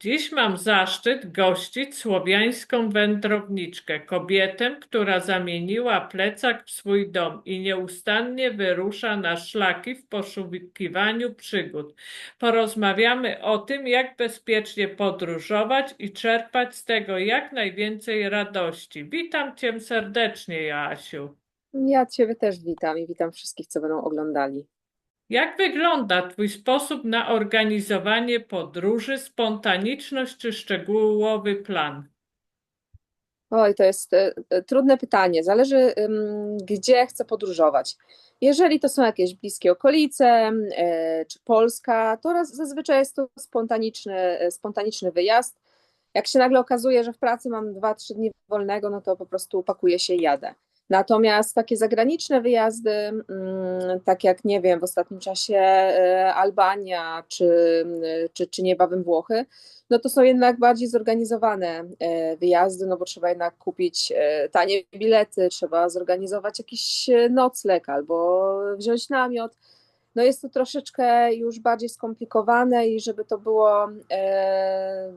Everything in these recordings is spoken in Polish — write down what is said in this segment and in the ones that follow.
Dziś mam zaszczyt gościć słowiańską wędrowniczkę, kobietę, która zamieniła plecak w swój dom i nieustannie wyrusza na szlaki w poszukiwaniu przygód. Porozmawiamy o tym, jak bezpiecznie podróżować i czerpać z tego jak najwięcej radości. Witam Cię serdecznie, Joasiu. Ja Ciebie też witam i witam wszystkich, co będą oglądali. Jak wygląda Twój sposób na organizowanie podróży, spontaniczność czy szczegółowy plan? Oj, to jest e, e, trudne pytanie. Zależy, gdzie chcę podróżować. Jeżeli to są jakieś bliskie okolice, e, czy Polska, to raz, zazwyczaj jest to spontaniczny, spontaniczny wyjazd. Jak się nagle okazuje, że w pracy mam 2-3 dni wolnego, no to po prostu pakuję się i jadę. Natomiast takie zagraniczne wyjazdy, mm, tak jak nie wiem, w ostatnim czasie e, Albania czy, czy, czy niebawem Włochy, no to są jednak bardziej zorganizowane e, wyjazdy, no bo trzeba jednak kupić e, tanie bilety, trzeba zorganizować jakiś nocleg albo wziąć namiot. No jest to troszeczkę już bardziej skomplikowane i żeby to było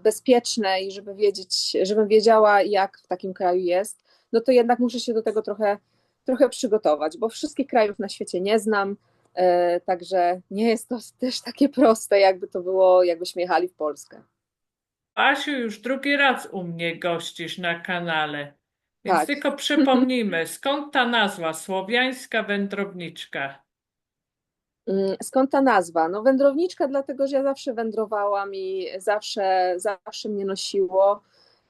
bezpieczne i żeby wiedzieć, żebym wiedziała, jak w takim kraju jest, no to jednak muszę się do tego trochę, trochę przygotować, bo wszystkich krajów na świecie nie znam, e, także nie jest to też takie proste, jakby to było, jakbyśmy jechali w Polskę. Asiu, już drugi raz u mnie gościsz na kanale. Więc Tak. tylko przypomnijmy, skąd ta nazwa Słowiańska Wędrowniczka? Mm, Skąd ta nazwa? No wędrowniczka, dlatego że ja zawsze wędrowałam i zawsze, zawsze mnie nosiło.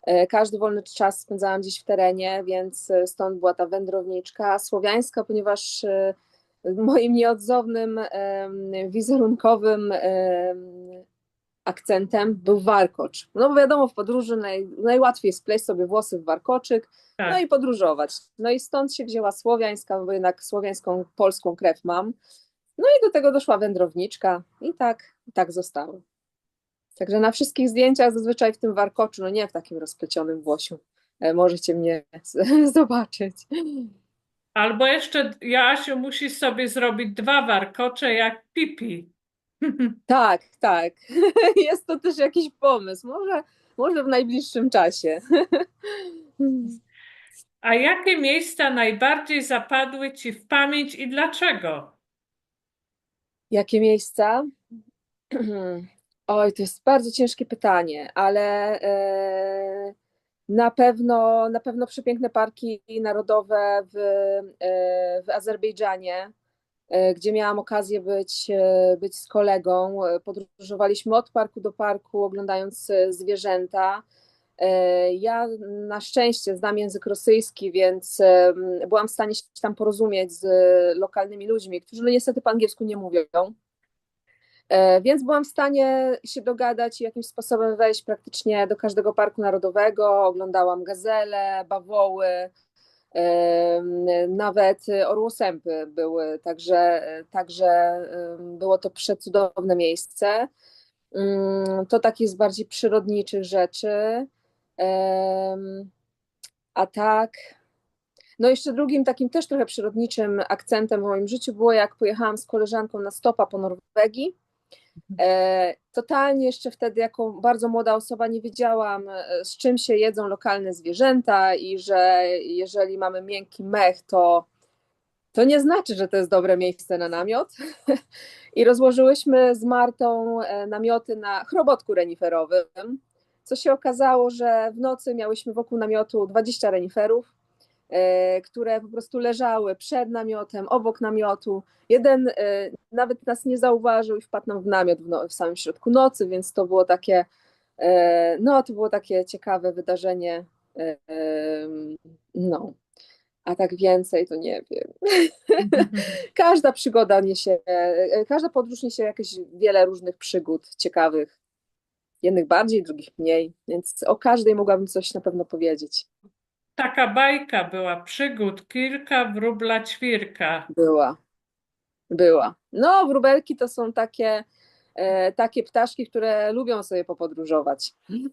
E, Każdy wolny czas spędzałam gdzieś w terenie, więc e, stąd była ta wędrowniczka słowiańska, ponieważ e, moim nieodzownym wizerunkowym em, akcentem był warkocz. No bo wiadomo, w podróży naj, najłatwiej spleść sobie włosy w warkoczyk, no Tak. i podróżować. No i stąd się wzięła słowiańska, bo jednak słowiańską, polską krew mam. No i do tego doszła wędrowniczka i tak, i tak zostało. Także na wszystkich zdjęciach zazwyczaj w tym warkoczu, no nie w takim rozplecionym włosiu, e, możecie mnie zobaczyć. Albo jeszcze, Joasiu, musisz sobie zrobić dwa warkocze jak Pipi. Tak, tak. Jest to też jakiś pomysł. Może, może w najbliższym czasie. A jakie miejsca najbardziej zapadły Ci w pamięć i dlaczego? Jakie miejsca? Oj, to jest bardzo ciężkie pytanie, ale e, na pewno, na pewno przepiękne parki narodowe w, e, w Azerbejdżanie, e, gdzie miałam okazję być, być z kolegą. Podróżowaliśmy od parku do parku, oglądając zwierzęta. Ja na szczęście znam język rosyjski, więc byłam w stanie się tam porozumieć z lokalnymi ludźmi, którzy no niestety po angielsku nie mówią. E, Więc byłam w stanie się dogadać i jakimś sposobem wejść praktycznie do każdego parku narodowego. Oglądałam gazele, bawoły, nawet orłosępy były, także, także było to przecudowne miejsce. Mm, To takich z bardziej przyrodniczych rzeczy. A tak. No jeszcze drugim takim też trochę przyrodniczym akcentem w moim życiu było, jak pojechałam z koleżanką na stopa po Norwegii. E, Totalnie jeszcze wtedy, jako bardzo młoda osoba, nie wiedziałam, e, z czym się jedzą lokalne zwierzęta i że jeżeli mamy miękki mech, to, to nie znaczy, że to jest dobre miejsce na namiot. I rozłożyłyśmy z Martą e, namioty na chrobotku reniferowym, co się okazało, że w nocy miałyśmy wokół namiotu 20 reniferów, które po prostu leżały przed namiotem, obok namiotu. Jeden e, nawet nas nie zauważył i wpadł nam w namiot w, no, samym środku nocy, więc to było takie, e, no to było takie ciekawe wydarzenie. e, No, a tak więcej to nie wiem. Każda przygoda niesie, e, każda podróż niesie jakieś wiele różnych przygód ciekawych. Jednych bardziej, drugich mniej, więc o każdej mogłabym coś na pewno powiedzieć. Taka bajka była, przygód kilka, wróbla ćwirka. Była, była. No, wróbelki to są takie, e, takie ptaszki, które lubią sobie popodróżować.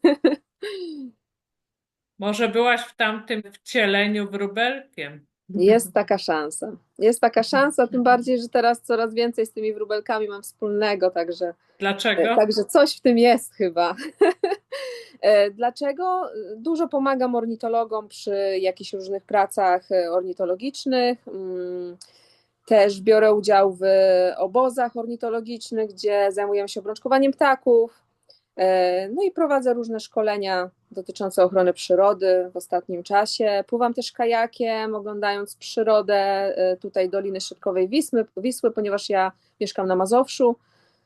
Może byłaś w tamtym wcieleniu wróbelkiem? Jest taka szansa. Jest taka szansa, tym bardziej, że teraz coraz więcej z tymi wróbelkami mam wspólnego, także, Dlaczego? e, także coś w tym jest chyba. E, dlaczego? Dużo pomagam ornitologom przy jakichś różnych pracach e, ornitologicznych. Mm, też biorę udział w obozach ornitologicznych, gdzie zajmuję się obrączkowaniem ptaków. E, no i prowadzę różne szkolenia dotyczące ochrony przyrody w ostatnim czasie. Pływam też kajakiem, oglądając przyrodę tutaj Doliny Szybkowej Wisły, Wisły, ponieważ ja mieszkam na Mazowszu.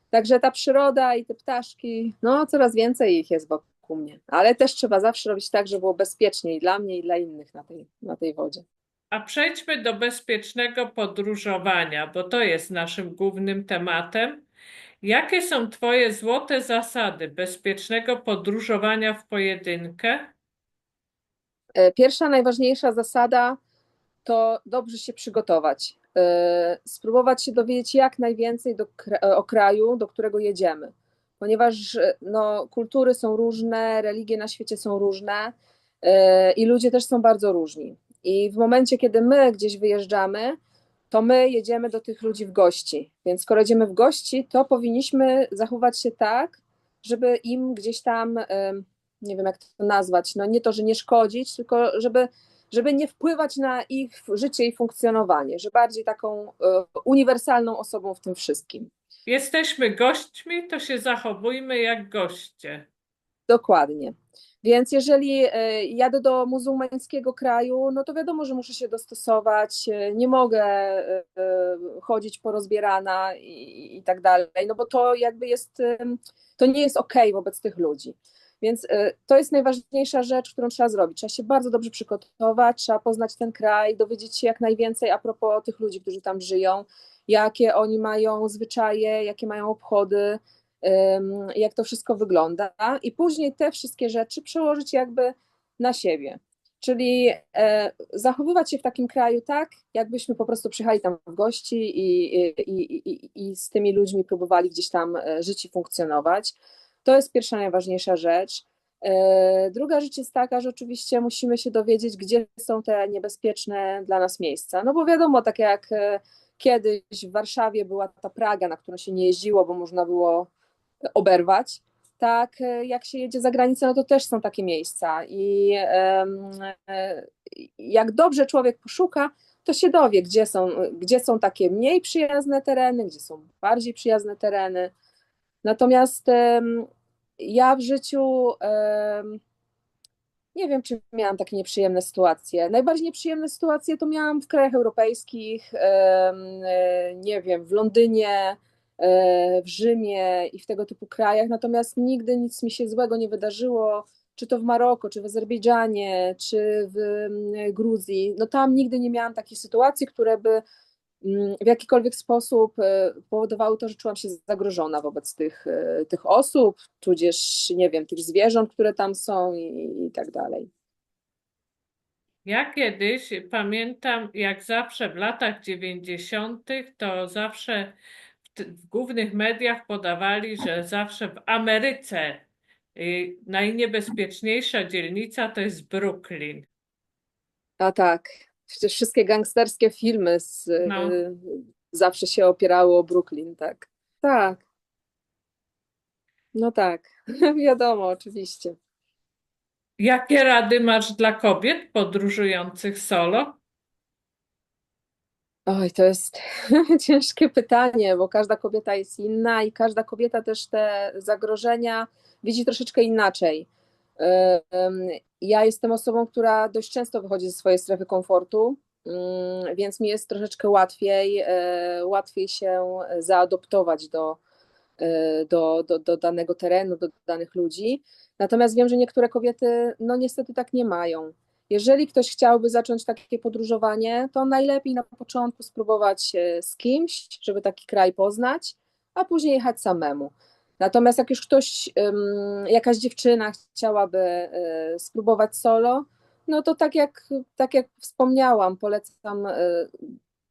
Także ta przyroda i te ptaszki, no coraz więcej ich jest wokół mnie. Ale też trzeba zawsze robić tak, żeby było bezpiecznie i dla mnie, i dla innych na tej, na tej wodzie. A przejdźmy do bezpiecznego podróżowania, bo to jest naszym głównym tematem. Jakie są Twoje złote zasady bezpiecznego podróżowania w pojedynkę? E, pierwsza, najważniejsza zasada to dobrze się przygotować. E, spróbować się dowiedzieć jak najwięcej do, o kraju, do którego jedziemy, ponieważ no, kultury są różne, religie na świecie są różne e, i ludzie też są bardzo różni. I w momencie, kiedy my gdzieś wyjeżdżamy, to my jedziemy do tych ludzi w gości. Więc skoro jedziemy w gości, to powinniśmy zachować się tak, żeby im gdzieś tam, nie wiem jak to nazwać, no nie to, że nie szkodzić, tylko żeby żeby nie wpływać na ich życie i funkcjonowanie, że bardziej taką e, uniwersalną osobą w tym wszystkim. Jesteśmy gośćmi, to się zachowujmy jak goście. Dokładnie. Więc jeżeli e, jadę do muzułmańskiego kraju, no to wiadomo, że muszę się dostosować, e, nie mogę chodzić porozbierana i, i tak dalej, no bo to jakby jest, to nie jest okej okay wobec tych ludzi. Więc y, to jest najważniejsza rzecz, którą trzeba zrobić. Trzeba się bardzo dobrze przygotować, trzeba poznać ten kraj, dowiedzieć się jak najwięcej a propos tych ludzi, którzy tam żyją, jakie oni mają zwyczaje, jakie mają obchody, jak to wszystko wygląda, i później te wszystkie rzeczy przełożyć jakby na siebie. Czyli e, zachowywać się w takim kraju tak, jakbyśmy po prostu przyjechali tam w gości i, i, i, i z tymi ludźmi próbowali gdzieś tam e, żyć i funkcjonować. To jest pierwsza najważniejsza rzecz. E, druga rzecz jest taka, że oczywiście musimy się dowiedzieć, gdzie są te niebezpieczne dla nas miejsca. No bo wiadomo, tak jak e, kiedyś w Warszawie była ta Praga, na którą się nie jeździło, bo można było oberwać. Tak, e, jak się jedzie za granicę, no to też są takie miejsca. I jak dobrze człowiek poszuka, to się dowie, gdzie są, gdzie są takie mniej przyjazne tereny, gdzie są bardziej przyjazne tereny. Natomiast ja w życiu nie wiem, czy miałam takie nieprzyjemne sytuacje. Najbardziej nieprzyjemne sytuacje to miałam w krajach europejskich, e, nie wiem, w Londynie, e, w Rzymie i w tego typu krajach, natomiast nigdy nic mi się złego nie wydarzyło, czy to w Maroko, czy w Azerbejdżanie, czy w Gruzji. No tam nigdy nie miałam takiej sytuacji, które by w jakikolwiek sposób e, powodowały to, że czułam się zagrożona wobec tych, e, tych osób, tudzież, nie wiem, tych zwierząt, które tam są i, i tak dalej. Ja kiedyś pamiętam, jak zawsze w latach 90., to zawsze w, w głównych mediach podawali, że zawsze w Ameryce y, najniebezpieczniejsza dzielnica to jest Brooklyn. A tak, Przecież wszystkie gangsterskie filmy z, no. y, zawsze się opierały o Brooklyn, tak. Tak. No tak, wiadomo, oczywiście. Jakie rady masz dla kobiet podróżujących solo? Oj, to jest ciężkie pytanie, bo każda kobieta jest inna i każda kobieta też te zagrożenia widzi troszeczkę inaczej. Ja jestem osobą, która dość często wychodzi ze swojej strefy komfortu, mm, więc mi jest troszeczkę łatwiej, e, łatwiej się zaadoptować do, e, do, do, do danego terenu, do danych ludzi. Natomiast wiem, że niektóre kobiety, no niestety tak nie mają. Jeżeli ktoś chciałby zacząć takie podróżowanie, to najlepiej na początku spróbować z kimś, żeby taki kraj poznać, a później jechać samemu. Natomiast jak już ktoś, jakaś dziewczyna chciałaby e, spróbować solo, no to tak jak, tak jak wspomniałam, polecam e,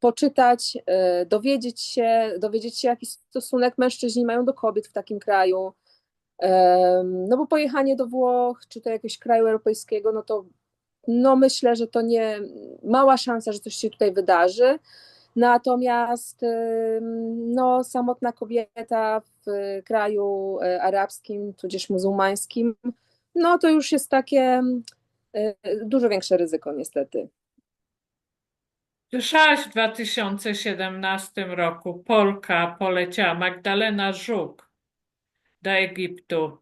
poczytać, e, dowiedzieć się, dowiedzieć się, jaki stosunek mężczyźni mają do kobiet w takim kraju. No bo pojechanie do Włoch, czy do jakiegoś kraju europejskiego, no to no myślę, że to nie mała szansa, że coś się tutaj wydarzy. Natomiast no, samotna kobieta w kraju e, arabskim, tudzież muzułmańskim, no to już jest takie y, dużo większe ryzyko niestety. Słyszałaś w 2017 roku Polka poleciała, Magdalena Żuk do Egiptu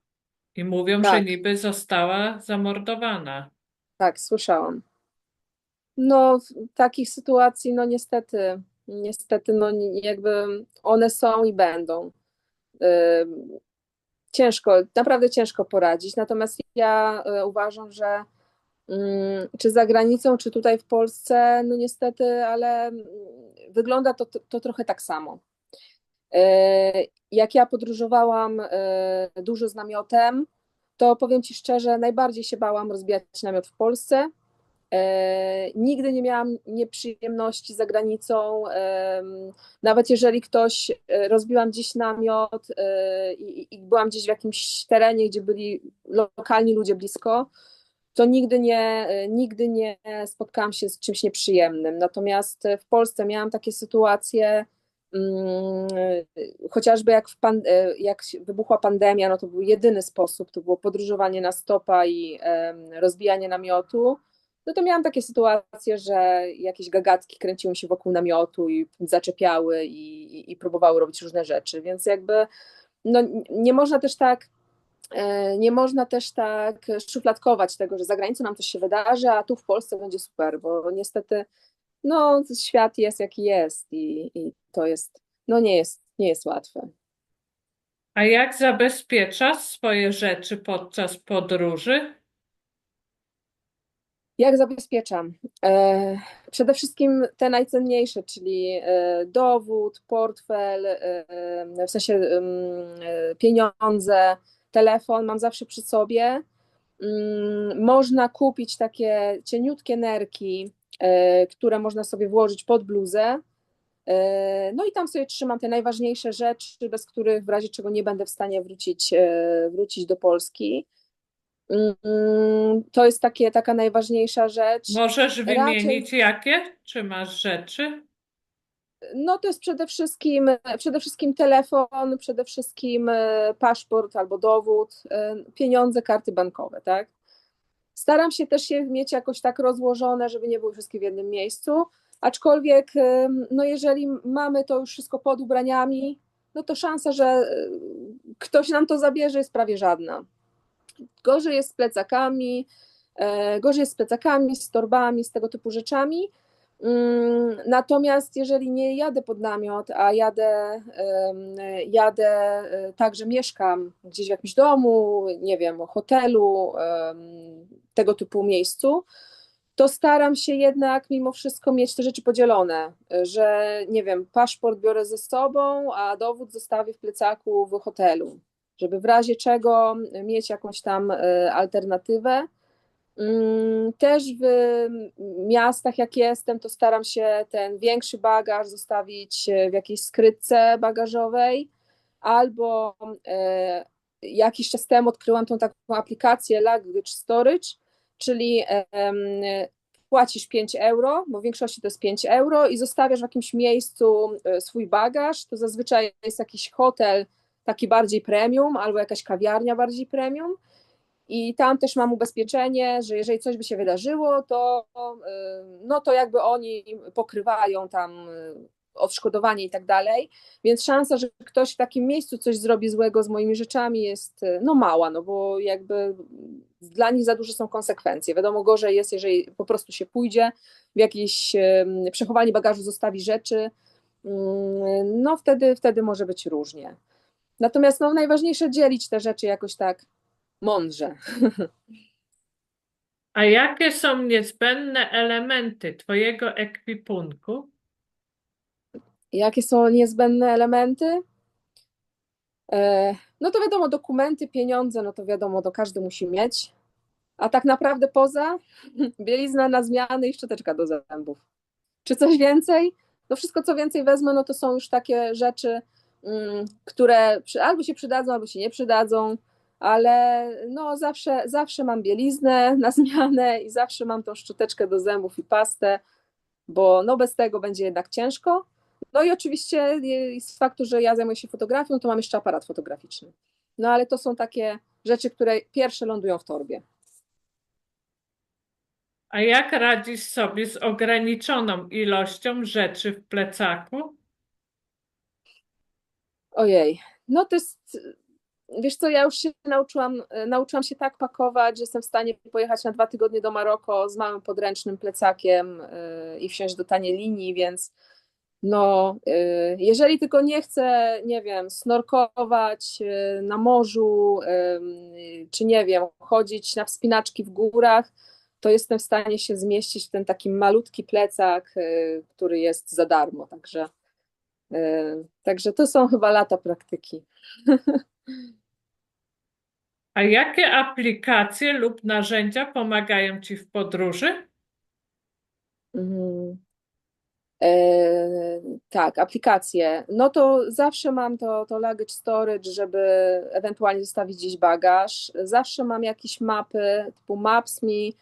i mówią, że Tak. niby została zamordowana. Tak, słyszałam. No, w takich sytuacji, no niestety, niestety, no jakby one są i będą. Ciężko, naprawdę ciężko poradzić. Natomiast ja y, uważam, że mm, czy za granicą, czy tutaj w Polsce, no niestety, ale mm, wygląda to, to trochę tak samo. Y, Jak ja podróżowałam y, dużo z namiotem, to powiem Ci szczerze, najbardziej się bałam rozbijać namiot w Polsce. E, Nigdy nie miałam nieprzyjemności za granicą. em, Nawet jeżeli ktoś e, rozbiłam gdzieś namiot e, i, i byłam gdzieś w jakimś terenie, gdzie byli lokalni ludzie blisko, to nigdy nie, e, nigdy nie spotkałam się z czymś nieprzyjemnym. Natomiast w Polsce miałam takie sytuacje, mm, chociażby jak, pan, e, jak wybuchła pandemia, no to był jedyny sposób, to było podróżowanie na stopa i em, rozbijanie namiotu no to miałam takie sytuacje, że jakieś gagatki kręciły się wokół namiotu i zaczepiały i, i, i próbowały robić różne rzeczy, więc jakby no, nie można też tak e, nie można też tak szufladkować tego, że za granicą nam coś się wydarzy, a tu w Polsce będzie super, bo niestety no, świat jest jaki jest i, i to jest, no nie jest, nie jest łatwe. A jak zabezpieczasz swoje rzeczy podczas podróży? Jak zabezpieczam? E, Przede wszystkim te najcenniejsze, czyli e, dowód, portfel, e, w sensie e, pieniądze, telefon mam zawsze przy sobie. Mm, Można kupić takie cieniutkie nerki, które można sobie włożyć pod bluzę. No i tam sobie trzymam te najważniejsze rzeczy, bez których w razie czego nie będę w stanie wrócić, wrócić do Polski. Mm, To jest takie, taka najważniejsza rzecz. Możesz Raczej- wymienić jakie? Czy masz rzeczy? No to jest przede wszystkim, przede wszystkim telefon, przede wszystkim e, paszport albo dowód, e, pieniądze, karty bankowe, tak? Staram się też je mieć jakoś tak rozłożone, żeby nie były wszystkie w jednym miejscu, aczkolwiek e, no jeżeli mamy to już wszystko pod ubraniami, no to szansa, że ktoś nam to zabierze jest prawie żadna. Gorzej jest z plecakami, e, gorzej jest z plecakami, z torbami, z tego typu rzeczami. Mm, Natomiast jeżeli nie jadę pod namiot, a jadę, jadę e, tak, że mieszkam gdzieś w jakimś domu, nie wiem, hotelu, tego typu miejscu, to staram się jednak mimo wszystko mieć te rzeczy podzielone, że nie wiem, paszport biorę ze sobą, a dowód zostawię w plecaku w hotelu, żeby w razie czego mieć jakąś tam e, alternatywę. Mm, Też w miastach, jak jestem, to staram się ten większy bagaż zostawić e, w jakiejś skrytce bagażowej, albo e, jakiś czas temu odkryłam tą taką aplikację Luggage Storage, czyli płacisz 5 euro, bo w większości to jest 5 euro i zostawiasz w jakimś miejscu swój bagaż, to zazwyczaj jest jakiś hotel taki bardziej premium, albo jakaś kawiarnia bardziej premium, i tam też mam ubezpieczenie, że jeżeli coś by się wydarzyło, to, y, no to jakby oni pokrywają tam y, odszkodowanie i tak dalej. Więc szansa, że ktoś w takim miejscu coś zrobi złego z moimi rzeczami jest y, no mała, no bo jakby dla nich za duże są konsekwencje. Wiadomo, gorzej jest, jeżeli po prostu się pójdzie, w jakieś przechowanie bagażu zostawi rzeczy, y, no wtedy, wtedy może być różnie. Natomiast no, najważniejsze dzielić te rzeczy jakoś tak mądrze. A jakie są niezbędne elementy Twojego ekwipunku? Jakie są niezbędne elementy? E, No to wiadomo, dokumenty, pieniądze, no to wiadomo, to każdy musi mieć. A tak naprawdę poza bielizna na zmiany i szczoteczka do zębów. Czy coś więcej? No wszystko, co więcej wezmę, no to są już takie rzeczy, które przy- albo się przydadzą, albo się nie przydadzą, ale no zawsze, zawsze mam bieliznę na zmianę i zawsze mam tą szczoteczkę do zębów i pastę, bo no bez tego będzie jednak ciężko. No i oczywiście z faktu, że ja zajmuję się fotografią, to mam jeszcze aparat fotograficzny. No ale to są takie rzeczy, które pierwsze lądują w torbie. A jak radzisz sobie z ograniczoną ilością rzeczy w plecaku? Ojej, no to jest, wiesz co, ja już się nauczyłam, nauczyłam się tak pakować, że jestem w stanie pojechać na dwa tygodnie do Maroko z małym podręcznym plecakiem yy, i wsiąść do taniej linii, więc no, yy, jeżeli tylko nie chcę, nie wiem, snorkować na morzu, czy nie wiem, chodzić na wspinaczki w górach, to jestem w stanie się zmieścić w ten taki malutki plecak, który jest za darmo, także Także to są chyba lata praktyki. A jakie aplikacje lub narzędzia pomagają ci w podróży? Mhm. E, tak, aplikacje. No to zawsze mam to, to luggage storage, żeby ewentualnie zostawić gdzieś bagaż. Zawsze mam jakieś mapy typu Maps.me e,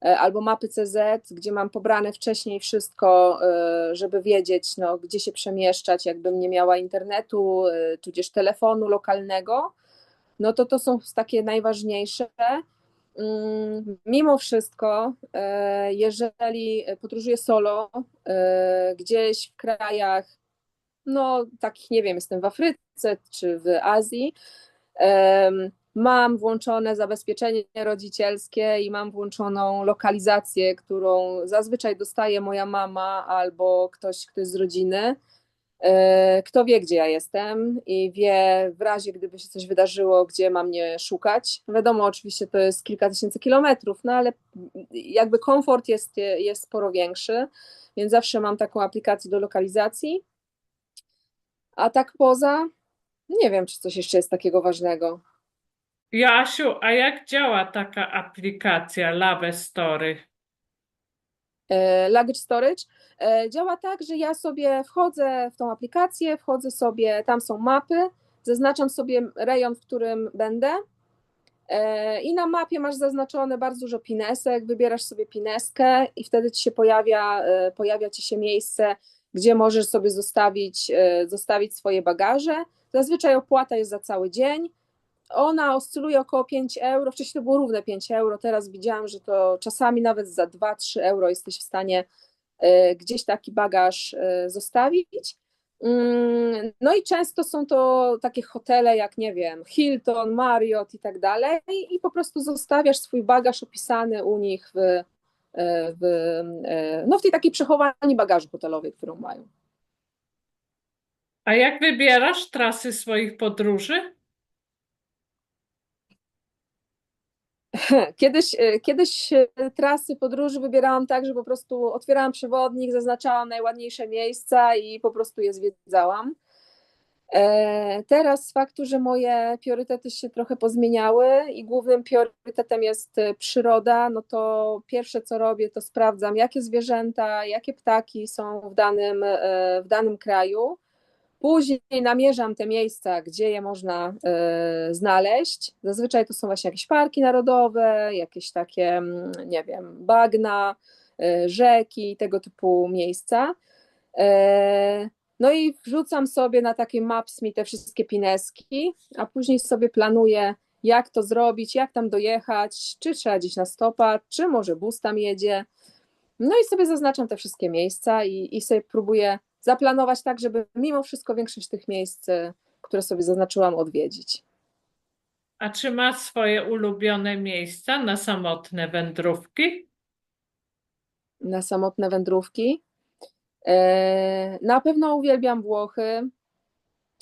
albo mapy CZ, gdzie mam pobrane wcześniej wszystko, e, żeby wiedzieć, no, gdzie się przemieszczać, jakbym nie miała internetu, e, tudzież telefonu lokalnego. No to to są takie najważniejsze. Mm, Mimo wszystko, e, jeżeli podróżuję solo e, gdzieś w krajach, no takich nie wiem, jestem w Afryce czy w Azji, mam włączone zabezpieczenie rodzicielskie i mam włączoną lokalizację, którą zazwyczaj dostaje moja mama albo ktoś, ktoś z rodziny. E, Kto wie, gdzie ja jestem i wie w razie, gdyby się coś wydarzyło, gdzie mam mnie szukać. Wiadomo, oczywiście to jest kilka tysięcy kilometrów, no ale jakby komfort jest, jest sporo większy, więc zawsze mam taką aplikację do lokalizacji. A tak poza, nie wiem, czy coś jeszcze jest takiego ważnego. Jasiu, a jak działa taka aplikacja Love Story? E, Luggage Storage e, działa tak, że ja sobie wchodzę w tą aplikację, wchodzę sobie, tam są mapy, zaznaczam sobie rejon, w którym będę e, i na mapie masz zaznaczone bardzo dużo pinesek, wybierasz sobie pineskę i wtedy ci się pojawia, pojawia ci się miejsce, gdzie możesz sobie zostawić, zostawić swoje bagaże. Zazwyczaj opłata jest za cały dzień. Ona oscyluje około 5 euro. Wcześniej to było równe 5 euro. Teraz widziałam, że to czasami nawet za 2-3 euro jesteś w stanie e, gdzieś taki bagaż e, zostawić. Mm, No i często są to takie hotele jak, nie wiem, Hilton, Marriott i tak dalej, i po prostu zostawiasz swój bagaż opisany u nich w, e, w, no w tej takiej przechowani bagażu hotelowej, którą mają. A jak wybierasz trasy swoich podróży? Kiedyś, e, kiedyś e, trasy podróży wybierałam tak, że po prostu otwierałam przewodnik, zaznaczałam najładniejsze miejsca i po prostu je zwiedzałam. E, Teraz z faktu, że moje priorytety się trochę pozmieniały i głównym priorytetem jest przyroda, no to pierwsze co robię, to sprawdzam, jakie zwierzęta, jakie ptaki są w danym, w danym kraju. Później namierzam te miejsca, gdzie je można y, znaleźć. Zazwyczaj to są właśnie jakieś parki narodowe, jakieś takie, mm, nie wiem, bagna, y, rzeki, tego typu miejsca. Y, no i wrzucam sobie na takie Maps.me te wszystkie pineski, a później sobie planuję, jak to zrobić, jak tam dojechać, czy trzeba gdzieś na stopa, czy może bus tam jedzie. No i sobie zaznaczam te wszystkie miejsca i, i sobie próbuję zaplanować tak, żeby mimo wszystko większość tych miejsc, y, które sobie zaznaczyłam, odwiedzić. A czy masz swoje ulubione miejsca na samotne wędrówki? Na samotne wędrówki. E, Na pewno uwielbiam Włochy,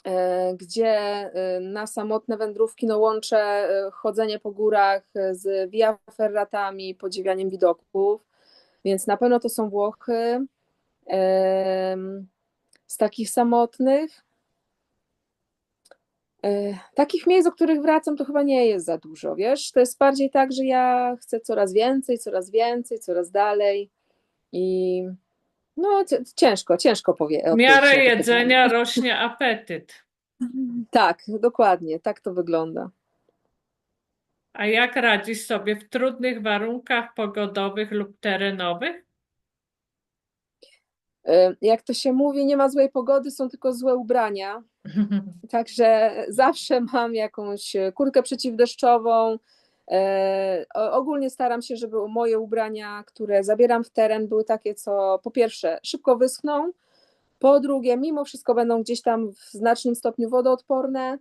e, gdzie e, na samotne wędrówki no, łączę chodzenie po górach z via ferratami, podziwianiem widoków, więc na pewno to są Włochy. Z takich samotnych, takich miejsc, do których wracam, to chyba nie jest za dużo, wiesz? To jest bardziej tak, że ja chcę coraz więcej, coraz więcej, coraz dalej i no ciężko, ciężko powie. W miarę jedzenia rośnie apetyt. Tak, dokładnie, tak to wygląda. A jak radzisz sobie w trudnych warunkach pogodowych lub terenowych? Y, Jak to się mówi, nie ma złej pogody, są tylko złe ubrania. Także zawsze mam jakąś kurtkę przeciwdeszczową. E, Ogólnie staram się, żeby moje ubrania, które zabieram w teren, były takie, co po pierwsze szybko wyschną, po drugie, mimo wszystko będą gdzieś tam w znacznym stopniu wodoodporne.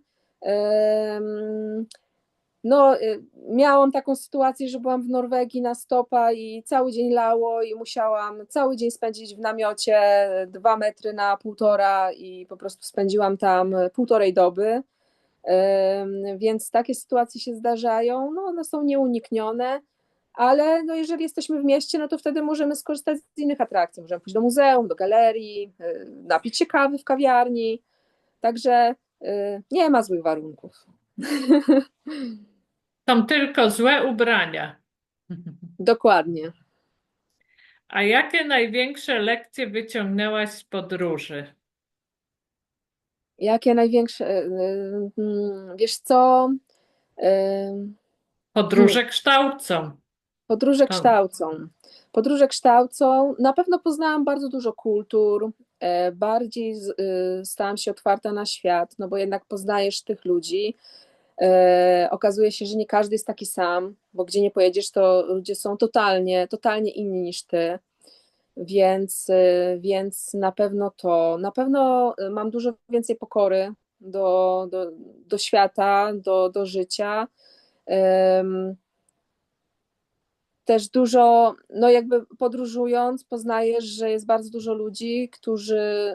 No, y, miałam taką sytuację, że byłam w Norwegii na stopa i cały dzień lało i musiałam cały dzień spędzić w namiocie dwa metry na półtora i po prostu spędziłam tam półtorej doby. Więc takie sytuacje się zdarzają, no one są nieuniknione, ale no jeżeli jesteśmy w mieście, no to wtedy możemy skorzystać z innych atrakcji. Możemy pójść do muzeum, do galerii, y, napić się kawy w kawiarni. Także y, nie ma złych warunków. Są tylko złe ubrania. Dokładnie. A jakie największe lekcje wyciągnęłaś z podróży? Jakie największe, y, y, mm, wiesz co, y, Podróże kształcą. podróże kształcą. Podróże kształcą. Na pewno poznałam bardzo dużo kultur, e, bardziej stałam się otwarta na świat, no bo jednak poznajesz tych ludzi. E, Okazuje się, że nie każdy jest taki sam, bo gdzie nie pojedziesz, to ludzie są totalnie, totalnie inni niż ty. Więc, y, więc na pewno to, na pewno y, mam dużo więcej pokory do, do, do świata, do, do życia. Ym, Też dużo, no jakby podróżując, poznajesz, że jest bardzo dużo ludzi, którzy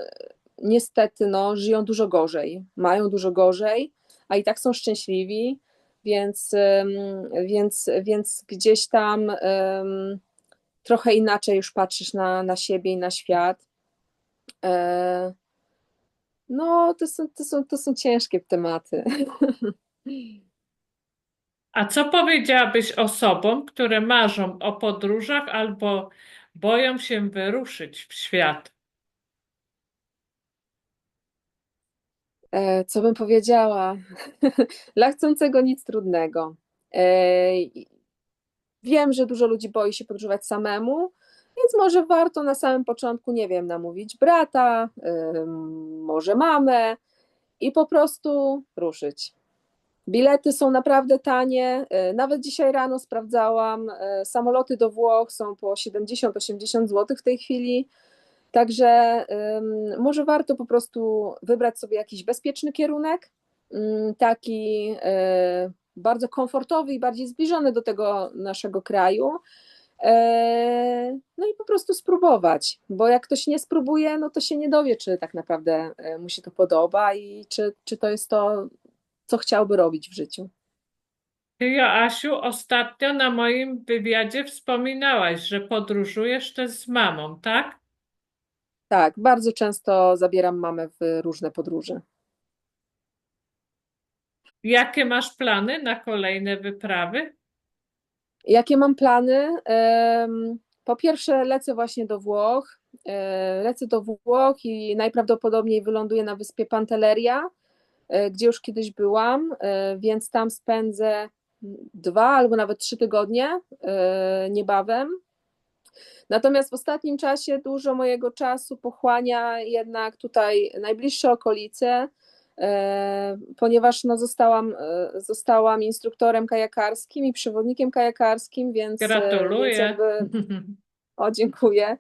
niestety no, żyją dużo gorzej, mają dużo gorzej, a i tak są szczęśliwi, więc, więc, więc gdzieś tam trochę inaczej już patrzysz na, na siebie i na świat. E, No, to są, to są, to są ciężkie tematy. A co powiedziałabyś osobom, które marzą o podróżach albo boją się wyruszyć w świat? Co bym powiedziała? Dla chcącego nic trudnego. E, Wiem, że dużo ludzi boi się podróżować samemu, więc może warto na samym początku, nie wiem, namówić brata, może mamę i po prostu ruszyć. Bilety są naprawdę tanie. e, Nawet dzisiaj rano sprawdzałam, e, samoloty do Włoch są po 70-80 zł w tej chwili. Także może warto po prostu wybrać sobie jakiś bezpieczny kierunek, taki y, bardzo komfortowy i bardziej zbliżony do tego naszego kraju. E, No i po prostu spróbować, bo jak ktoś nie spróbuje, no to się nie dowie, czy tak naprawdę e, mu się to podoba i czy, czy to jest to, co chciałby robić w życiu. Ty, Joasiu, ostatnio na moim wywiadzie wspominałaś, że podróżujesz też z mamą, tak? Tak, bardzo często zabieram mamę w różne podróże. Jakie masz plany na kolejne wyprawy? Jakie mam plany? Po pierwsze, lecę właśnie do Włoch. E, Lecę do Włoch i najprawdopodobniej wyląduję na wyspie Pantelleria, e, gdzie już kiedyś byłam, e, więc tam spędzę dwa albo nawet trzy tygodnie niebawem. Natomiast w ostatnim czasie dużo mojego czasu pochłania jednak tutaj najbliższe okolice, e, ponieważ no zostałam, e, zostałam instruktorem kajakarskim i przewodnikiem kajakarskim, więc, e, więc Gratuluję. jakby o, dziękuję.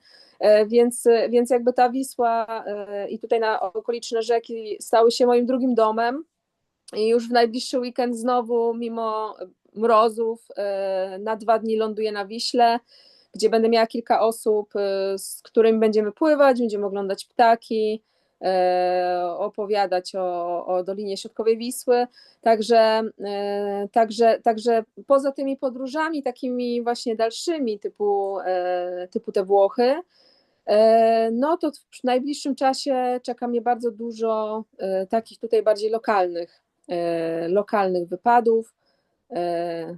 Więc, więc jakby ta Wisła i tutaj na okoliczne rzeki stały się moim drugim domem. I już w najbliższy weekend znowu, mimo mrozów, na dwa dni ląduję na Wiśle, gdzie będę miała kilka osób, e, z którymi będziemy pływać, będziemy oglądać ptaki, e, opowiadać o, o Dolinie Środkowej Wisły. Także, e, także, także poza tymi podróżami takimi właśnie dalszymi, typu, typu te Włochy, no to w najbliższym czasie czeka mnie bardzo dużo takich tutaj bardziej lokalnych, lokalnych wypadów.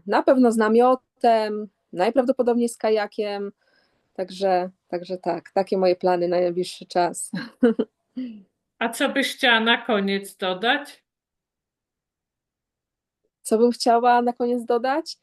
Na pewno z namiotem, najprawdopodobniej z kajakiem. Także, także tak, takie moje plany na najbliższy czas. A co byś chciała na koniec dodać? Co bym chciała na koniec dodać?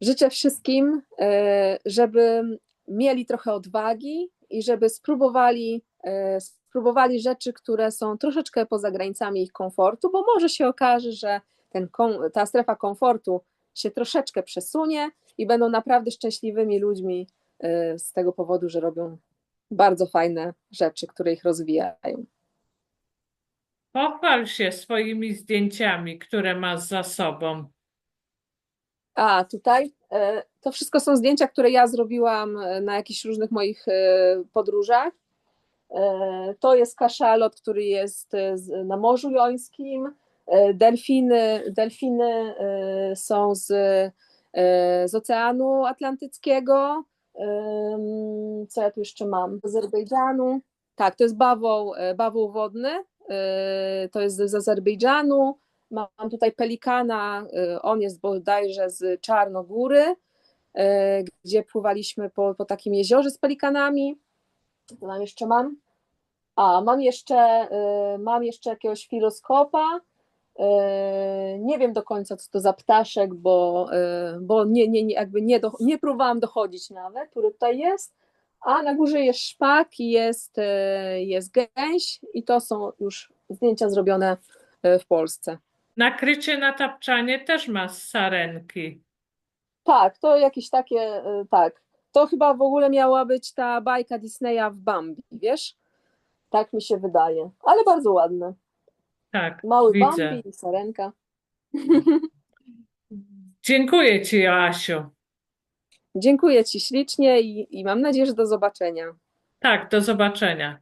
Życzę wszystkim, e, żeby mieli trochę odwagi i żeby spróbowali, e, spróbowali rzeczy, które są troszeczkę poza granicami ich komfortu, bo może się okaże, że ten, ta strefa komfortu się troszeczkę przesunie i będą naprawdę szczęśliwymi ludźmi e, z tego powodu, że robią bardzo fajne rzeczy, które ich rozwijają. Pochwal się swoimi zdjęciami, które masz za sobą. A tutaj e, to wszystko są zdjęcia, które ja zrobiłam e, na jakichś różnych moich e, podróżach. To jest kaszalot, który jest na Morzu Jońskim. E, Delfiny, delfiny e, są z, e, z Oceanu Atlantyckiego. Co ja tu jeszcze mam? Z Azerbejdżanu. Tak, to jest bawoł, bawoł wodny. To jest z Azerbejdżanu. Mam tutaj pelikana, on jest bodajże z Czarnogóry, gdzie pływaliśmy po, po takim jeziorze z pelikanami. Co tam jeszcze mam? A, mam jeszcze, mam jeszcze jakiegoś filoskopa. Y, Nie wiem do końca, co to za ptaszek, bo, y, bo nie, nie, nie, jakby nie, do, nie próbowałam dochodzić nawet, który tutaj jest. A na górze jest szpak jest, y, jest gęś i to są już zdjęcia zrobione w Polsce. Nakrycie na tapczanie też masz sarenki. Tak, to jakieś takie, tak. To chyba w ogóle miała być ta bajka Disneya w Bambi, wiesz? Tak mi się wydaje, ale bardzo ładne. Tak, Mały widzę. Bambi i sarenka. Dziękuję Ci, Joasiu. Dziękuję Ci ślicznie i, i mam nadzieję, że do zobaczenia. Tak, do zobaczenia.